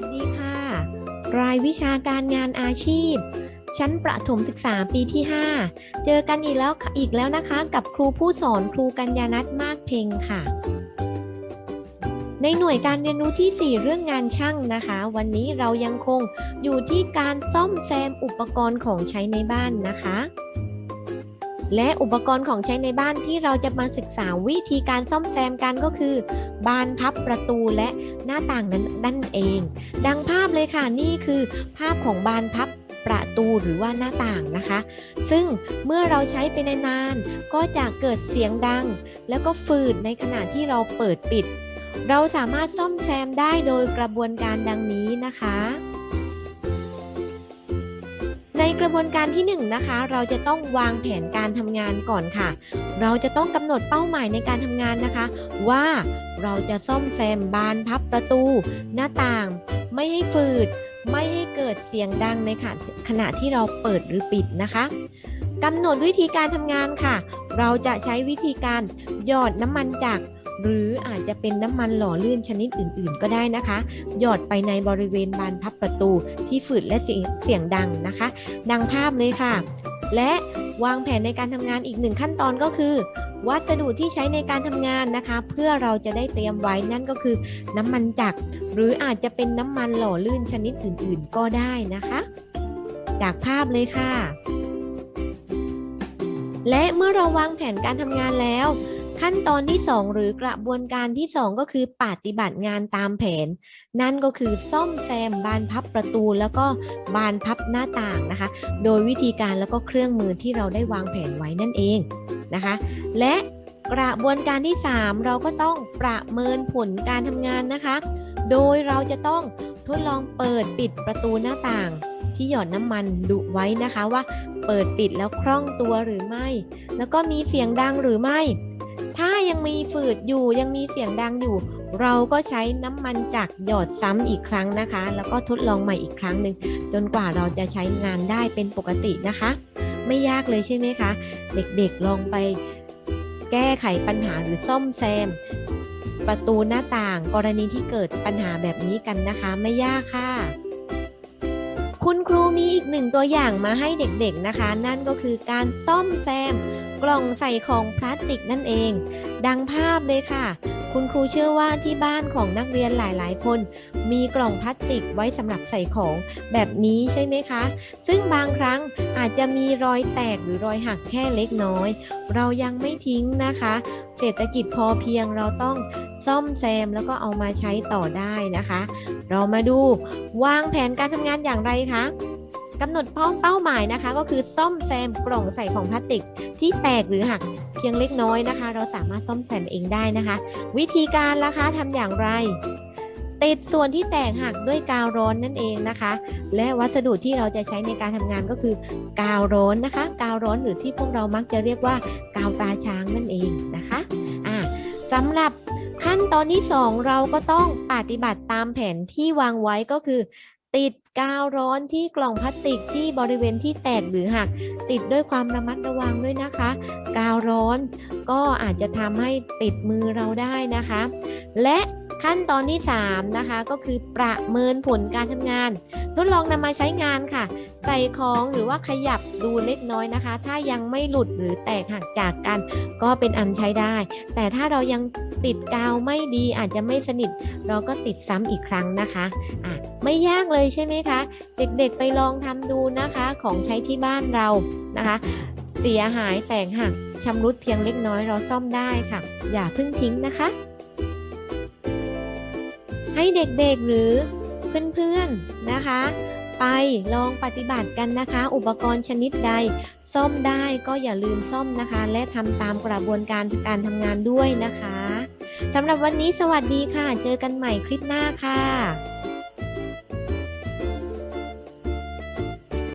วัสดีค่ะ รายวิชาการงานอาชีพ ชั้นประถมศึกษาปีที่ 5 เจอกันอีกแล้วอีกแล้วนะคะ กับครูผู้สอนครูกัญญานัทมากเพ็งค่ะ ในหน่วยการเรียนรู้ที่ 4 เรื่องงานช่างนะคะ วันนี้เรายังคงอยู่ที่การซ่อมแซมอุปกรณ์ของใช้ในบ้านนะคะ และอุปกรณ์ของใช้ในบ้านที่เราจะมาศึกษาวิธีการซ่อมแซมกันก็คือ บานพับประตูและหน้าต่างนั้นนั่นเอง ดังภาพเลยค่ะนี่คือ ภาพของบานพับประตูหรือว่าหน้าต่างนะคะ ซึ่งเมื่อเราใช้ไปนานๆก็จะเกิดเสียงดัง แล้วก็ฝืดในขณะที่เราเปิดปิด เราสามารถซ่อมแซมได้โดยกระบวนการดังนี้นะคะ ในกระบวนการที่1นงนะคะ เราจะต้องวางแผนการทำงานก่อนค่ะ เราจะต้องกำหนดเป้าหมายในการทำงานนะคะ ว่าเราจะซ่อมแซมบานพับประตู หน้าต่าง ไม่ให้ฝืด ไม่ให้เกิดเสียงดังในขณะขณะที่เราเปิดหรือปิดนะคะกำหนดวิธีการทำงานค่ะ เราจะใช้วิธีการหยอดน้ำมันจาก หรืออาจจะเป็นน้ำมันหล่อลื่นชนิดอื่น ๆ ก็ได้นะคะ หยอดไปในบริเวณบานพับประตูที่ฝืดและเสียงเสียงดังนะคะ ดังภาพเลยค่ะ และวางแผนในการทำงานอีกหนึ่งขั้นตอนก็คือ วัสดุที่ใช้ในการทำงานนะคะ เพื่อเราจะได้เตรียมไว้นั่นก็คือ น้ำมันจักรหรืออาจจะเป็นน้ำมันหล่อลื่นชนิดอื่น ๆ ก็ได้นะคะ จากภาพเลยค่ะ และเมื่อเราวางแผนการทำงานแล้ว ขั้นตอนที่ 2 หรือกระบวนการที่ 2 ก็คือปฏิบัติงานตามแผน นั่นก็คือซ่อมแซมบานพับประตู แล้วก็บานพับหน้าต่างนะคะ โดยวิธีการแล้วก็เครื่องมือที่เราได้วางแผนไว้นั่นเองนะคะ และกระบวนการที่ 3 เราก็ต้องประเมินผลการทำงานนะคะ โดยเราจะต้องทดลองเปิดปิดประตูหน้าต่าง ที่หยอดน้ำมันดุไว้นะคะว่าเปิดปิดแล้วคล่องตัวหรือไม่ แล้วก็มีเสียงดังหรือไม่ ถ้ายังมีฝืดอยู่ยังมีเสียงดังอยู่ เราก็ใช้น้ำมันจากหยอดซ้ำอีกครั้งนะคะ แล้วก็ทดลองใหม่อีกครั้งหนึ่งจนกว่าเราจะใช้งานได้เป็นปกตินะคะ ไม่ยากเลยใช่ไหมคะ เด็กๆลองไปแก้ไขปัญหาหรือซ่อมแซม ประตูหน้าต่างกรณีที่เกิดปัญหาแบบนี้กันนะคะ ไม่ยากค่ะ คุณครูมีอีกหนึ่งตัวอย่างมาให้เด็กๆนะคะ นั่นก็คือการซ่อมแซม กล่องใส่ของพลาสติกนั่นเอง ดังภาพเลยค่ะ คุณครูเชื่อว่าที่บ้านของนักเรียนหลาย ๆ คน มีกล่องพลาสติกไว้สำหรับใส่ของแบบนี้ใช่ไหมคะ ซึ่งบางครั้งอาจจะมีรอยแตกหรือรอยหักแค่เล็กน้อย เรายังไม่ทิ้งนะคะ เศรษฐกิจพอเพียงเราต้องซ่อมแซมแล้วก็เอามาใช้ต่อได้นะคะ เรามาดูวางแผนการทำงานอย่างไรคะกำหนดเป้าหมายนะคะ ก็คือซ่อมแซมกล่องใส่ของพลาสติกที่แตกหรือหัก พียงเล็กน้อยนะคะ เราสามารถซ่อมแซมเองได้นะคะ วิธีการล่ะคะทำอย่างไร ติดส่วนที่แตกหักด้วยกาวร้อนนั่นเองนะคะ และวัสดุที่เราจะใช้ในการทำงานก็คือกาวร้อนนะคะ กาวร้อนหรือที่พวกเรามักจะเรียกว่ากาวตาช้างนั่นเองนะคะอ่าสำหรับขั้นตอนที่ 2 เราก็ต้องปฏิบัติตามแผนที่วางไว้ก็คือ ติดกาวร้อนที่กล่องพลาสติกที่บริเวณที่แตกหรือหัก ติดด้วยความระมัดระวังด้วยนะคะ กาวร้อนก็อาจจะทำให้ติดมือเราได้นะคะ และขั้นตอนที่ 3 นะคะ ก็คือประเมินผลการทำงาน ทดลองนำมาใช้งานค่ะ ใส่ของหรือว่าขยับดูเล็กน้อยนะคะ ถ้ายังไม่หลุดหรือแตกหักจากกัน ก็เป็นอันใช้ได้ แต่ถ้าเรายังติดกาวไม่ดีอาจจะไม่สนิท เราก็ติดซ้ำอีกครั้งนะคะอะ ไม่ยากเลยใช่ไหมคะ เด็กๆไปลองทำดูนะคะของใช้ที่บ้านเรานะคะ เสียหายแตกหักชำรุดเพียงเล็กน้อยเราซ่อมได้ค่ะ อย่าเพิ่งทิ้งนะคะ ให้เด็กๆหรือเพื่อนๆนะคะ ไปลองปฏิบัติกันนะคะ อุปกรณ์ชนิดใด ซ่อมได้ก็อย่าลืมซ่อมนะคะ และทำตามกระบวนการการทำงานด้วยนะคะสำหรับวันนี้สวัสดีค่ะ เจอกันใหม่คลิปหน้าค่ะ